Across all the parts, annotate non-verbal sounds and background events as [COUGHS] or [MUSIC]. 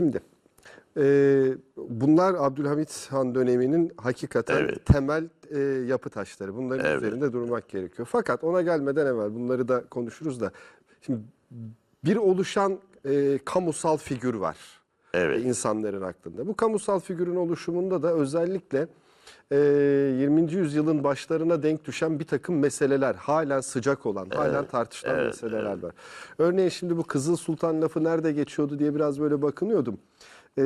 Şimdi e, bunlar Abdülhamit Han döneminin hakikaten Evet. temel e, yapı taşları. Bunların Evet. üzerinde durmak gerekiyor. Fakat ona gelmeden evvel bunları da konuşuruz da. Şimdi bir oluşan e, kamusal figür var Evet. e, insanların aklında. Bu kamusal figürün oluşumunda da özellikle e, 20. yüzyılın başlarına denk düşen bir takım meseleler, halen sıcak olan, halen tartışılan meseleler var. Örneğin şimdi bu Kızıl Sultan lafı nerede geçiyordu diye biraz böyle bakınıyordum. E,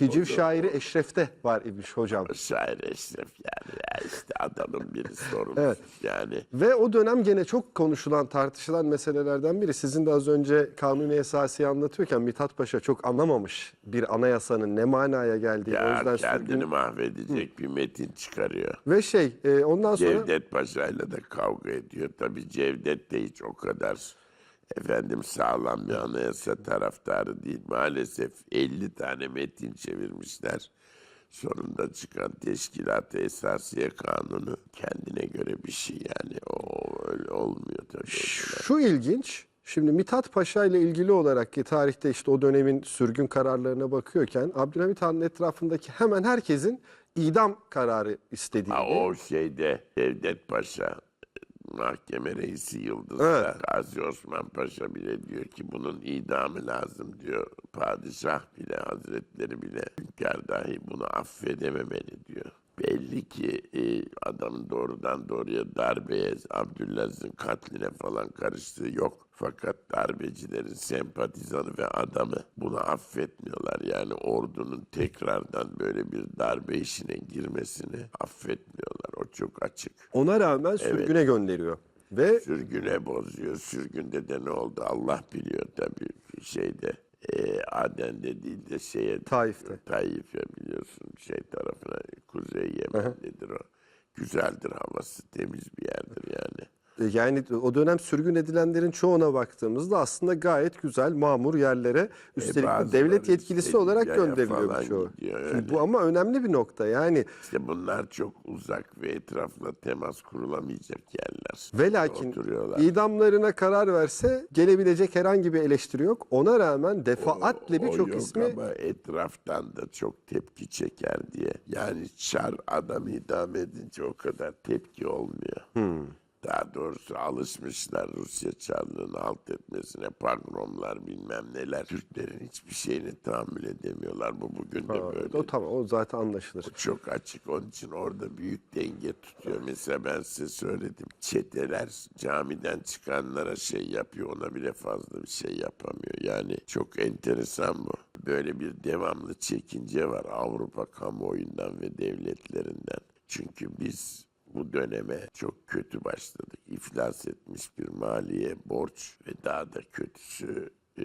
hiciv şairi Eşref'te var imiş hocam. Şair Eşref yani ya işte adamın biri sorumsuz Evet. yani. Ve o dönem gene çok konuşulan, tartışılan meselelerden biri. Sizin de az önce Kanuni Esasi'yi anlatıyorken Mithat Paşa çok anlamamış bir anayasanın ne manaya geldiğini. o Ya yüzden kendini sürgün- mahvedecek bir metin çıkarıyor. Ve şey e, ondan sonra Cevdet Paşa'yla da kavga ediyor. Tabii Cevdet de hiç o kadar efendim sağlam bir anayasa taraftarı değil. Maalesef 50 tane metin çevirmişler. Sonunda çıkan teşkilat-ı esasiye kanunu kendine göre bir şey yani. O öyle olmuyor tabii. şu ilginç. Şimdi Mithat Paşa ile ilgili olarak ki tarihte işte o dönemin sürgün kararlarına bakıyorken Abdülhamit Han'ın etrafındaki hemen herkesin idam kararı istediğini. Ha, o şeyde Cevdet Paşa mahkeme reisi Yıldız'da Evet. Gazi Osman Paşa bile diyor ki bunun idamı lazım diyor. Padişah bile hazretleri bile hünkâr dahi bunu affedememeli diyor. Belli ki e, adamın doğrudan doğruya darbeye, Abdülaziz'in katline falan karıştığı yok. Fakat darbecilerin sempatizanı ve adamı bunu affetmiyorlar. Yani ordunun tekrardan böyle bir darbe işine girmesini affetmiyorlar. Çok açık. Ona rağmen sürgüne gönderiyor. Ve Sürgüne bozuyor. Sürgünde de ne oldu Allah biliyor tabii şeyde. E, Aden'de değil de şeye Taif'te. Taif'e biliyorsun şey tarafına Kuzey Yemen'dedir o. Güzeldir havası temiz bir yerdir yani. E, Yani o dönem sürgün edilenlerin çoğuna baktığımızda aslında gayet güzel mamur yerlere üstelik de E, devlet yetkilisi olarak gönderiliyor Şimdi öyle. bu ama önemli bir nokta yani İşte bunlar çok uzak ve etrafla temas kurulamayacak yerler. ve lakin Oturuyorlar. idamlarına karar verse gelebilecek herhangi bir eleştiri yok. Ona rağmen defaatle birçok ismi ama etraftan da çok tepki çeker diye. Yani çar adam idam edince o kadar tepki olmuyor. Hmm. Daha doğrusu alışmışlar Rusya çarlığını alt etmesine, pogromlar bilmem neler. Türklerin hiçbir şeyini tahammül edemiyorlar. Bu bugün de böyle. o tamam o zaten anlaşılır. Çok açık. Onun için orada büyük denge tutuyor. Mesela ben size söyledim. Çeteler camiden çıkanlara şey yapıyor. Ona bile fazla bir şey yapamıyor. Yani çok enteresan bu. Böyle bir devamlı çekince var Avrupa kamuoyundan ve devletlerinden. Çünkü biz bu döneme çok kötü başladık. İflas etmiş bir maliye, borç ve daha da kötüsü e,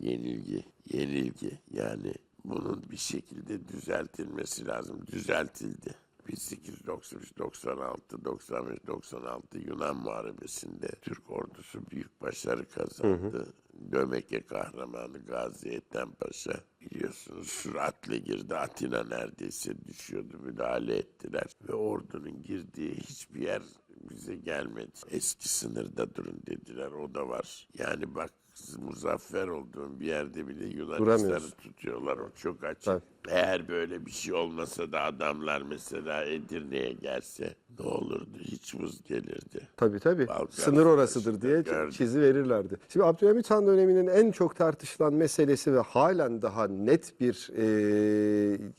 yenilgi. Yenilgi yani bunun bir şekilde düzeltilmesi lazım. Düzeltildi. 1893, 96, 95, 96 Yunan Muharebesi'nde Türk ordusu büyük başarı kazandı. Dömeke kahramanı Gazi Ethem Paşa biliyorsunuz süratle girdi. Atina neredeyse düşüyordu. Müdahale ettiler. Ve ordunun girdiği hiçbir yer bize gelmedi. Eski sınırda durun dediler. O da var. Yani bak muzaffer olduğun bir yerde bile Yunanistan'ı tutuyorlar. O çok açık. Tabii. Eğer böyle bir şey olmasa da adamlar mesela Edirne'ye gelse ne olurdu? Hiç vız gelirdi. Tabii tabii. Balkan Sınır orasıdır diye gördük. çizi verirlerdi. Şimdi Abdülhamit Han döneminin en çok tartışılan meselesi ve halen daha net bir e,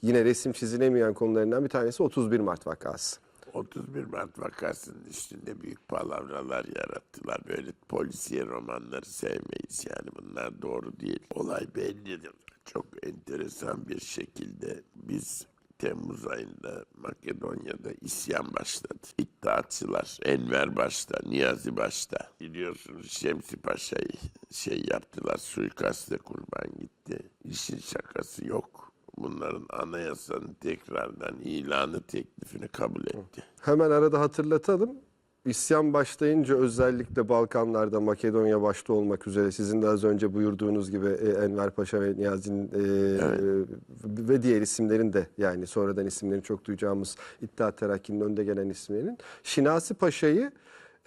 yine resim çizilemeyen konularından bir tanesi 31 Mart vakası. 31 Mart vakasının üstünde büyük palavralar yarattılar. Böyle polisiye romanları sevmeyiz yani bunlar doğru değil. Olay bellidir. Çok enteresan bir şekilde biz Temmuz ayında Makedonya'da isyan başladı. İddiatçılar Enver başta, Niyazi başta. Biliyorsunuz Şemsi Paşa'yı şey yaptılar, suikaste kurban gitti. İşin şakası yok. Bunların anayasanın tekrardan ilanı teklifini kabul etti. Hemen arada hatırlatalım. İsyan başlayınca özellikle Balkanlarda Makedonya başta olmak üzere sizin de az önce buyurduğunuz gibi e, Enver Paşa ve Niyazi'nin e, ve diğer isimlerin de yani sonradan isimlerini çok duyacağımız İttihat Terakki'nin önde gelen isimlerinin Şinasi Paşa'yı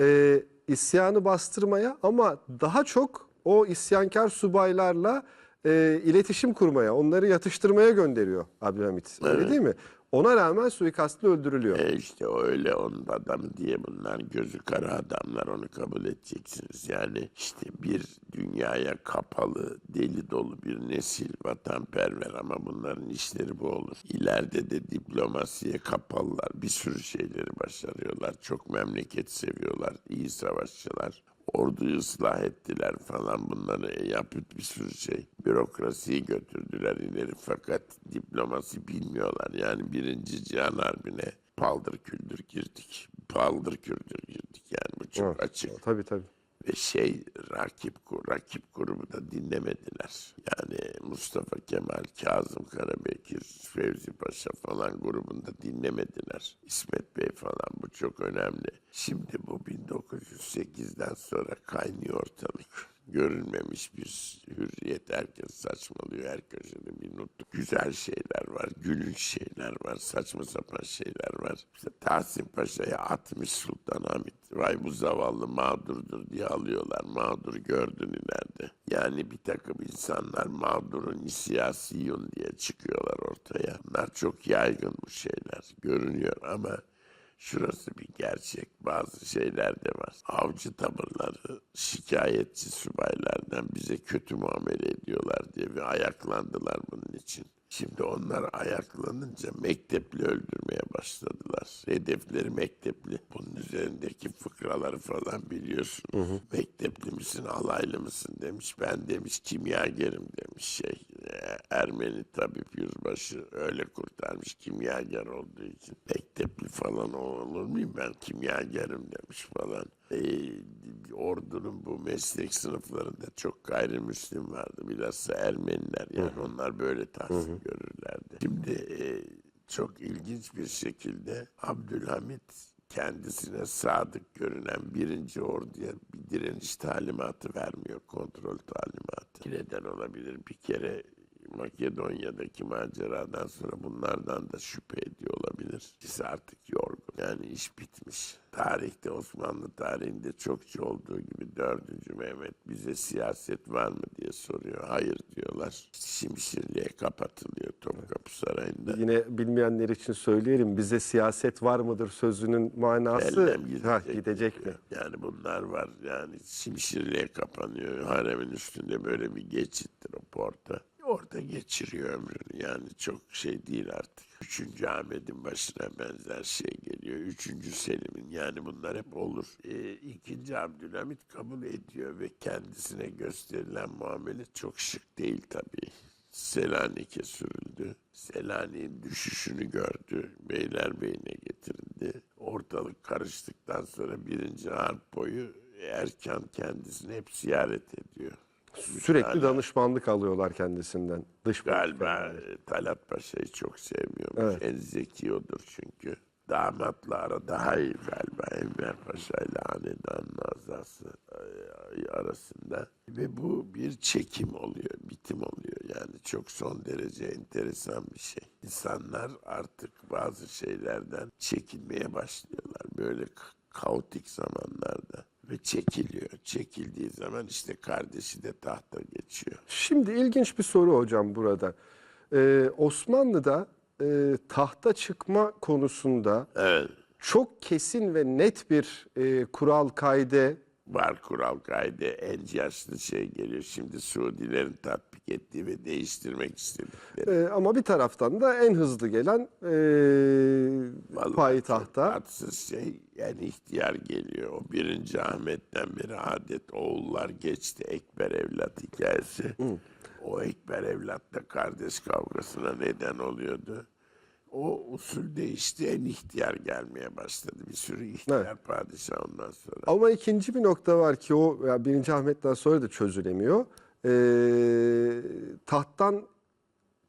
e, isyanı bastırmaya ama daha çok o isyankar subaylarla e, iletişim kurmaya, onları yatıştırmaya gönderiyor Abdülhamit. Öyle değil mi? Ona rağmen suikastlı öldürülüyor. E işte öyle onun adamı diye bunlar gözü kara adamlar onu kabul edeceksiniz. Yani işte bir dünyaya kapalı, deli dolu bir nesil vatanperver ama bunların işleri bu olur. İleride de diplomasiye kapalılar. Bir sürü şeyleri başarıyorlar. Çok memleket seviyorlar. iyi savaşçılar. Orduyu ıslah ettiler falan bunları yapıp bir sürü şey. Bürokrasiyi götürdüler ileri fakat diplomasi bilmiyorlar. Yani birinci Cihan Harbi'ne paldır küldür girdik. Paldır küldür girdik yani bu çok açık. Tabii tabii. Ve şey rakip rakip grubu da dinlemediler. Yani Mustafa Kemal, Kazım Karabekir, Fevzi Paşa falan grubunda dinlemediler. İsmet Bey falan bu çok önemli. Şimdi bu 1908'den sonra kaynıyor ortalık. Görülmemiş bir hürriyet. Herkes saçmalıyor. Her köşede bir nutuk. Güzel şeyler var. Gülünç şeyler var. Saçma sapan şeyler var. İşte Tahsin Paşa'ya atmış Sultanahmet. Vay bu zavallı mağdurdur diye alıyorlar. Mağdur gördün ileride. Yani bir takım insanlar mağdurun siyasiyun diye çıkıyorlar ortaya. Bunlar çok yaygın bu şeyler. Görünüyor ama Şurası bir gerçek. Bazı şeyler de var. Avcı tavırları şikayetçi subaylardan bize kötü muamele ediyorlar diye ve ayaklandılar bunun için. Şimdi onlar ayaklanınca mektepli öldürmeye başladılar. Hedefleri mektepli. Bunun üzerindeki fıkraları falan biliyorsun. Mektepli misin, alaylı mısın demiş. Ben demiş kimyagerim demiş şey. Ermeni tabip yüzbaşı öyle kurtarmış kimyager olduğu için. Mektepli falan olur muyum ben kimyagerim demiş falan. E, ordunun bu meslek sınıflarında çok gayrimüslim vardı. Bilhassa Ermeniler yani onlar böyle tahsil görürlerdi. Şimdi e, çok ilginç bir şekilde Abdülhamit kendisine sadık görünen birinci orduya bir direniş talimatı vermiyor, kontrol talimatı. Neden olabilir? Bir kere Makedonya'daki maceradan sonra bunlardan da şüphe ediyor olabilir. İkisi artık yorgun. Yani iş bitmiş. Tarihte Osmanlı tarihinde çokça olduğu gibi 4. Mehmet bize siyaset var mı diye soruyor. Hayır diyorlar. Şimşirliğe kapatılıyor Topkapı Sarayı'nda. Yine bilmeyenler için söyleyelim. Bize siyaset var mıdır sözünün manası Elden gidecek, ha, gidecek mi? Yani bunlar var. Yani şimşirliğe kapanıyor. Haremin üstünde böyle bir geçittir o porta. Orada geçiriyor ömrünü. Yani çok şey değil artık. Üçüncü Ahmet'in başına benzer şey geliyor. Üçüncü Selim'in yani bunlar hep olur. Ee, ikinci Abdülhamit kabul ediyor ve kendisine gösterilen muamele çok şık değil tabii. Selanik'e sürüldü. Selanik'in düşüşünü gördü. Beylerbeyi'ne getirildi. Ortalık karıştıktan sonra birinci harp boyu Erkan kendisini hep ziyaret ediyor. Sürekli danışmanlık alıyorlar kendisinden. Dış Galiba Talat Paşa'yı çok sevmiyormuş. En zeki odur çünkü. Damatla ara daha iyi galiba Enver Paşa ile Hanedan Nazası arasında. Ve bu bir çekim oluyor, bitim oluyor. Yani çok son derece enteresan bir şey. İnsanlar artık bazı şeylerden çekinmeye başlıyorlar. Böyle kaotik zamanlarda. Ve çekiliyor. Çekildiği zaman işte kardeşi de tahta geçiyor. Şimdi ilginç bir soru hocam burada. Ee, Osmanlı'da e, tahta çıkma konusunda Evet. çok kesin ve net bir e, kural kaide var kural kaydı en yaşlı şey geliyor. Şimdi Suudilerin tatbik ettiği ve değiştirmek istedikleri. e, ama bir taraftan da en hızlı gelen e, payitahta. tatsız şey yani ihtiyar geliyor. O birinci Ahmet'ten beri adet oğullar geçti Ekber evlat hikayesi. O Ekber evlatla kardeş kavgasına neden oluyordu. O usul değişti en ihtiyar gelmeye başladı. Bir sürü ihtiyar padişah ondan sonra. Ama ikinci bir nokta var ki o ya birinci Ahmet'ten sonra da çözülemiyor. Ee, tahttan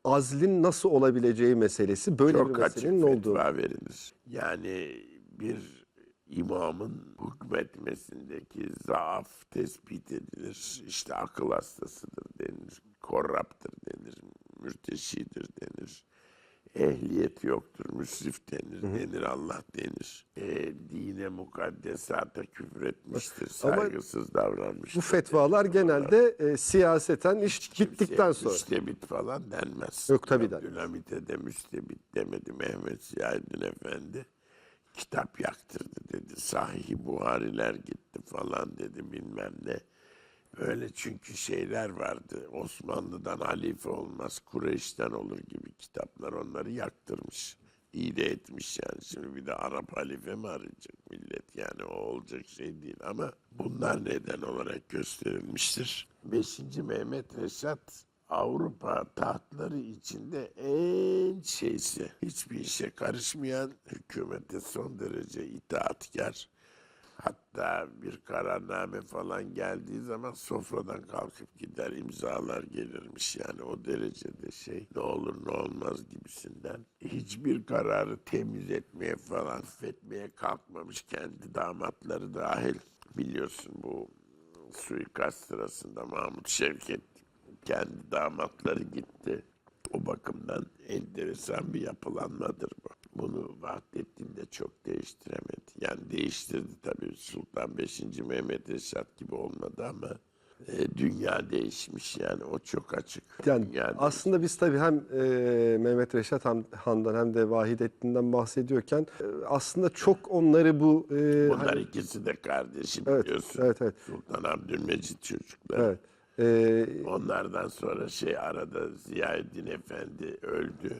azlin nasıl olabileceği meselesi böyle Çok bir meselenin olduğu. fetva verilir. Yani bir imamın hükmetmesindeki zaaf tespit edilir. İşte akıl hastasıdır denir, korraptır denir, mürteşidir denir. Ehliyet yoktur, müsrif denir, denir Allah denir. E, dine mukaddesata küfretmiştir, saygısız davranmıştır. Bu fetvalar genelde e, siyaseten iş Kimse bittikten sonra. Müstebit falan denmez. Yok, tabii denmez. Abdülhamit'e de müstebit demedi Mehmet Ziyaddin Efendi. Kitap yaktırdı dedi. Sahih Buhariler gitti falan dedi bilmem ne. Böyle çünkü şeyler vardı. Osmanlı'dan halife olmaz, Kureyş'ten olur gibi kitaplar onları yaktırmış. İyi de etmiş yani. Şimdi bir de Arap halife mi arayacak millet? Yani o olacak şey değil ama bunlar neden olarak gösterilmiştir. 5. Mehmet Reşat Avrupa tahtları içinde en şeysi, hiçbir işe karışmayan, hükümete son derece itaatkar, Hatta bir kararname falan geldiği zaman sofradan kalkıp gider imzalar gelirmiş yani o derecede şey ne olur ne olmaz gibisinden. Hiçbir kararı temiz etmeye falan fetmeye kalkmamış kendi damatları dahil. Biliyorsun bu suikast sırasında Mahmut Şevket kendi damatları gitti. O bakımdan enteresan bir yapılanmadır bu. Bunu Vahdettin de çok değiştiremedi. Yani değiştirdi tabii Sultan 5. Mehmet Reşat gibi olmadı ama e, dünya değişmiş yani o çok açık. Yani Dünya aslında biz tabii hem e, Mehmet Reşat Han- Han'dan hem de Vahidettin'den bahsediyorken e, aslında çok onları bu e, Bunlar hani- ikisi de kardeşi Evet, biliyorsun. evet, evet. Sultan Abdülmecit çocukları. evet. E, Onlardan sonra şey arada Ziyaeddin Efendi öldü.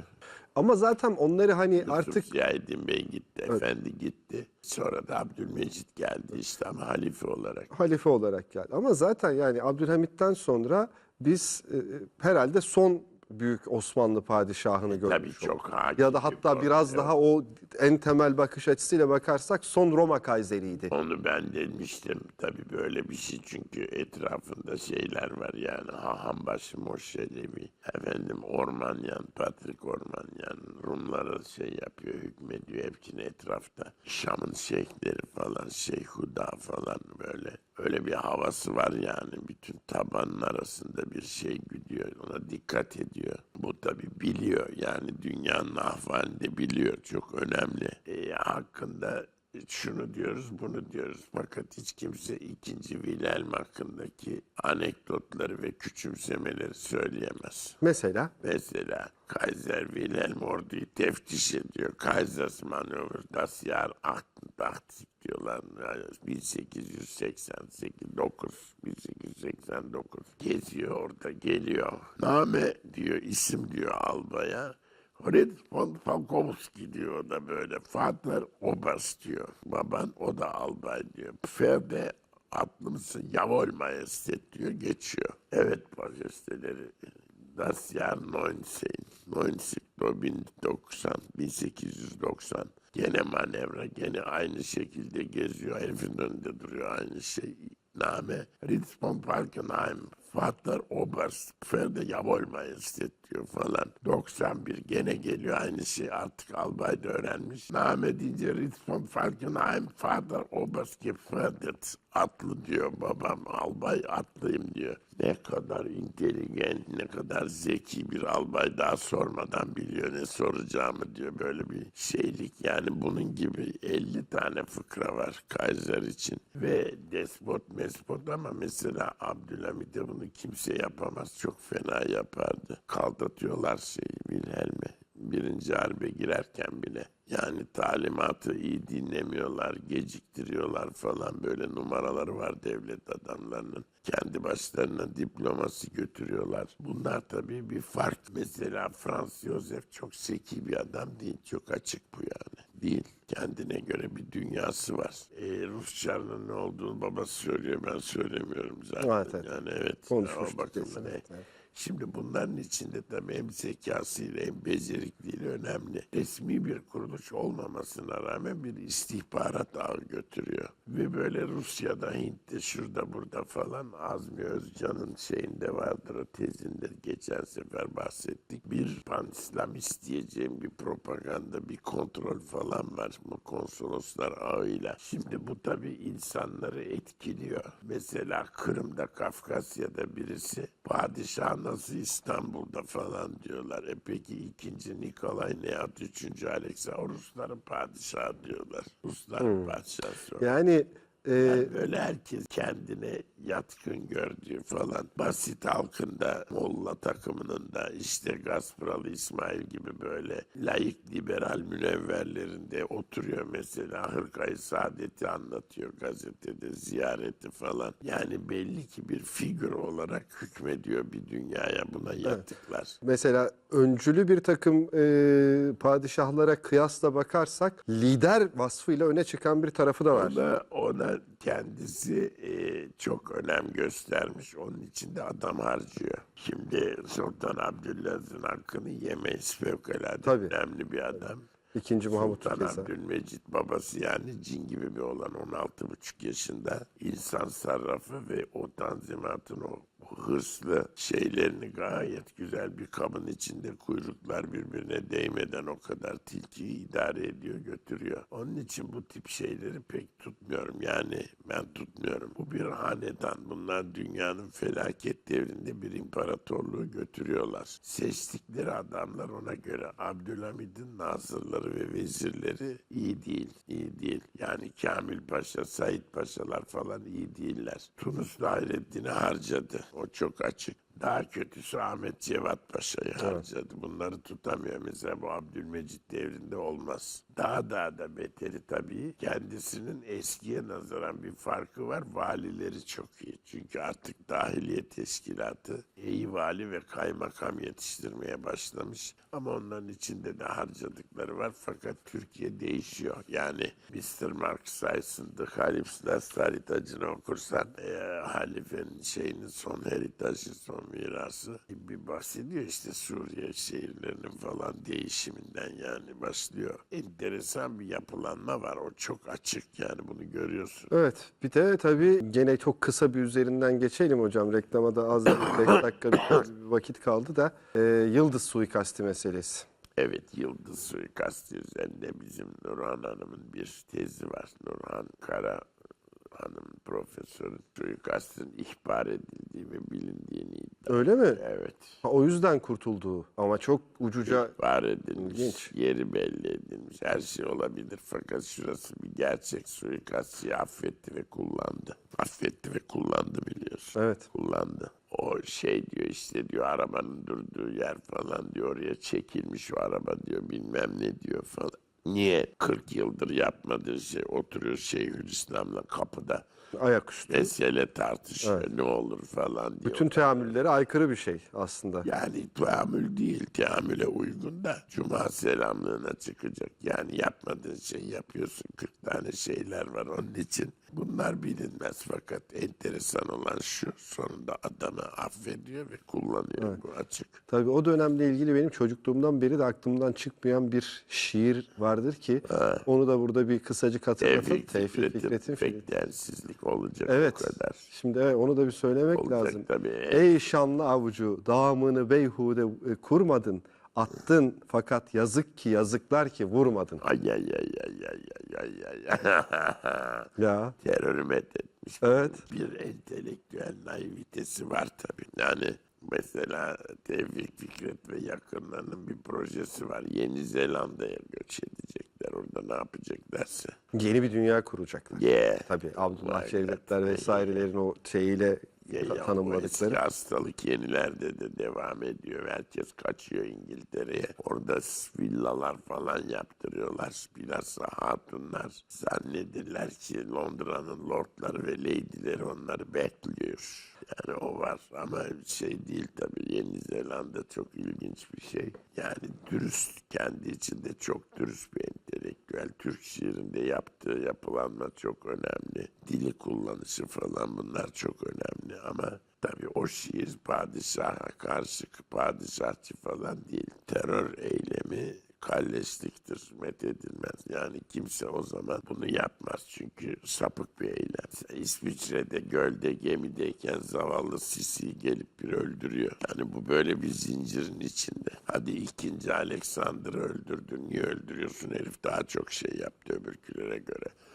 Ama zaten onları hani Yusuf artık Ziyaeddin Bey gitti, efendi gitti. Sonra da Abdülmecit geldi ama halife olarak. halife olarak geldi. Ama zaten yani Abdülhamit'ten sonra biz e, herhalde son büyük Osmanlı padişahını görmüş Tabii çok hakim. Ya da hatta biraz daha o en temel bakış açısıyla bakarsak son Roma Kayseri'ydi. Onu ben demiştim. Tabii böyle bir şey çünkü etrafında şeyler var yani. Hahambaşı Moşelevi, efendim Ormanyan, Patrik Ormanyan, Rumlara şey yapıyor, hükmediyor hepsinin etrafta. Şam'ın şeyhleri falan, Şeyhuda falan böyle. Öyle bir havası var yani. Bütün tabanın arasında bir şey gidiyor. Ona dikkat ediyor. Bu tabii biliyor yani dünyanın ahvalini biliyor. Çok önemli. E, hakkında şunu diyoruz, bunu diyoruz. Fakat hiç kimse ikinci Wilhelm hakkındaki anekdotları ve küçümsemeleri söyleyemez. Mesela Mesela Kaiser Wilhelm orduyu teftiş ediyor. Kaisersmanöver das Jahr 88 diyorlar. Yani 1888 9 1889 geziyor orada geliyor. Name diyor isim diyor albaya. Fred von Falkowski diyor da böyle. Father Oberst diyor. Baban o da albay diyor. Ferde atlı mısın? Yavol Majestet diyor geçiyor. Evet majesteleri. Das Jahr 19. 90, 1090, 1890. Gene manevra, gene aynı şekilde geziyor. Herifin önünde duruyor aynı şey. Name Ritz von Falkenheim, Vater Oberst, Pferde Jawohl Majestet diyor falan. 91 gene geliyor aynı şey artık albay da öğrenmiş. Name deyince Ritz von Falkenheim, Vater Oberst gefördert. Atlı diyor babam, albay atlıyım diyor. Ne kadar inteligent, ne kadar zeki bir albay daha sormadan biliyor ne soracağımı diyor. Böyle bir şeylik yani bunun gibi 50 tane fıkra var Kaiser için. Ve despot mespot ama mesela Abdülhamit'e bunu kimse yapamaz. Çok fena yapardı. Kaldatıyorlar şeyi Wilhelm'e. Birinci harbe girerken bile. Yani talimatı iyi dinlemiyorlar, geciktiriyorlar falan böyle numaraları var devlet adamlarının. Kendi başlarına diplomasi götürüyorlar. Bunlar tabii bir fark. Mesela Frans Josef çok zeki bir adam değil. Çok açık bu yani. Değil. Kendine göre bir dünyası var. E, Rusçanın ne olduğunu babası söylüyor. Ben söylemiyorum zaten. Evet, evet. Yani evet. Konuşmuştuk o bakımdan, evet. Şimdi bunların içinde tabii hem zekasıyla hem becerikliğiyle önemli. Resmi bir kuruluş olmamasına rağmen bir istihbarat ağı götürüyor. Ve böyle Rusya'da, Hint'te, şurada burada falan Azmi Özcan'ın şeyinde vardır o tezinde geçen sefer bahsettik. Bir pan-İslamist diyeceğim bir propaganda, bir kontrol falan var bu konsoloslar ağıyla. Şimdi bu tabii insanları etkiliyor. Mesela Kırım'da, Kafkasya'da birisi padişahın nasıl İstanbul'da falan diyorlar. E peki ikinci Nikolay Nihat, üçüncü Alexander, Rusların padişahı diyorlar. Rusların padişahı. o. Yani e, Yani böyle herkes kendine yatkın gördüğü falan basit halkında Molla takımının da işte Gasparalı İsmail gibi böyle layık liberal münevverlerinde oturuyor mesela hırkayı saadeti anlatıyor gazetede ziyareti falan. Yani belli ki bir figür olarak hükmediyor bir dünyaya buna yatıklar. mesela öncülü bir takım e, padişahlara kıyasla bakarsak lider vasfıyla öne çıkan bir tarafı da var. Ona, ona kendisi e, çok önem göstermiş. Onun için de adam harcıyor. Şimdi Sultan Abdülaziz'in hakkını yemeyiz fevkalade Tabii. önemli bir adam. İkinci Mahmut Sultan Kesa. Abdülmecit babası yani cin gibi bir olan 16,5 yaşında insan sarrafı ve o tanzimatın o hırslı şeylerini gayet güzel bir kabın içinde kuyruklar birbirine değmeden o kadar tilkiyi idare ediyor götürüyor. Onun için bu tip şeyleri pek tutmuyorum yani ben tutmuyorum. Bu bir hanedan bunlar dünyanın felaket devrinde bir imparatorluğu götürüyorlar. Seçtikleri adamlar ona göre Abdülhamid'in nazırları ve vezirleri iyi değil, iyi değil. Yani Kamil Paşa, Said Paşalar falan iyi değiller. Tunus Hayrettin'i harcadı. O çok açık. Daha kötüsü Ahmet Cevat Paşa'yı harcadı. Bunları tutamıyor. Mesela bu Abdülmecit devrinde olmaz. Daha daha da beteri tabii. Kendisinin eskiye nazaran bir farkı var. Valileri çok iyi. Çünkü artık dahiliye teşkilatı iyi vali ve kaymakam yetiştirmeye başlamış. Ama onların içinde de harcadıkları var. Fakat Türkiye değişiyor. Yani Mr. Mark Syson, The Halif's Last okursan e, halifenin şeyinin son heritajı, son mirası bir bahsediyor işte Suriye şehirlerinin falan değişiminden yani başlıyor. Enteresan bir yapılanma var. O çok açık yani bunu görüyorsun. Evet bir de tabii gene çok kısa bir üzerinden geçelim hocam. Reklama da [COUGHS] az 5 dakika bir vakit kaldı da e, Yıldız suikasti meselesi. Evet Yıldız suikastı üzerinde bizim Nurhan Hanım'ın bir tezi var. Nurhan Kara Hanım profesörün suikastın ihbar edildiği ve bilindiğini iddia Öyle mi? Evet. Ha, O yüzden kurtulduğu ama çok ucuca İhbar edilmiş, İlginç. yeri belli edilmiş. Her şey olabilir fakat şurası bir gerçek suikastçıyı affetti ve kullandı. Affetti ve kullandı biliyorsun. Evet. Kullandı. O şey diyor işte diyor arabanın durduğu yer falan diyor oraya çekilmiş o araba diyor bilmem ne diyor falan. Niye 40 yıldır yapmadığı şey oturuyor Şeyhülislam'la kapıda ayaküstü. mesele tartışıyor ne olur falan diyor. Bütün teamüllere aykırı bir şey aslında. Yani teamül değil, teamüle uygun da cuma selamlığına çıkacak. Yani yapmadığın şey yapıyorsun. 40 tane şeyler var onun için. Bunlar bilinmez fakat enteresan olan şu. Sonunda adamı affediyor ve kullanıyor. Bu açık. Tabii o dönemle ilgili benim çocukluğumdan beri de aklımdan çıkmayan bir şiir vardır ki onu da burada bir kısacık hatırlatalım. Tevfik, Tevfik Fikret'in densizlik olacak Evet. o kadar. Şimdi evet, onu da bir söylemek Olacak lazım. tabii. Ey şanlı avucu, dağımını beyhude e, kurmadın. Attın fakat yazık ki yazıklar ki vurmadın. Ay ay ay ay ay ay ay ay. [LAUGHS] Ya Terörü methetmiş. Evet. Bir entelektüel naivitesi var tabii. Yani mesela Tevfik Fikret ve yakınlarının bir projesi var. Yeni Zelanda'ya göç edecekler. Orada ne yapacaklarsa. yeni bir dünya kuracaklar. Yeah. Tabii Abdullah Cevdetler vesairelerin o şeyiyle Ya, tanımladıkları. hastalık yenilerde de devam ediyor. Herkes kaçıyor İngiltere'ye. Orada villalar falan yaptırıyorlar. Bilhassa hatunlar zannederler ki Londra'nın lordları ve lady'leri onları bekliyor. Yani o var ama şey değil tabii Yeni Zelanda çok ilginç bir şey. Yani dürüst kendi içinde çok dürüst bir entelektüel. Türk şiirinde yaptığı yapılanma çok önemli. Dili kullanışı falan bunlar çok önemli ama tabii o şiir padişaha karşı padişahçı falan değil. Terör eylemi kalleşliktir, methedilmez. Yani kimse o zaman bunu yapmaz çünkü sapık bir eylem. İsviçre'de gölde gemideyken zavallı Sisi'yi gelip bir öldürüyor. Yani bu böyle bir zincirin içinde. Hadi ikinci Alexander'ı öldürdün. Niye öldürüyorsun? Herif daha çok şey yaptı öbürkülere göre.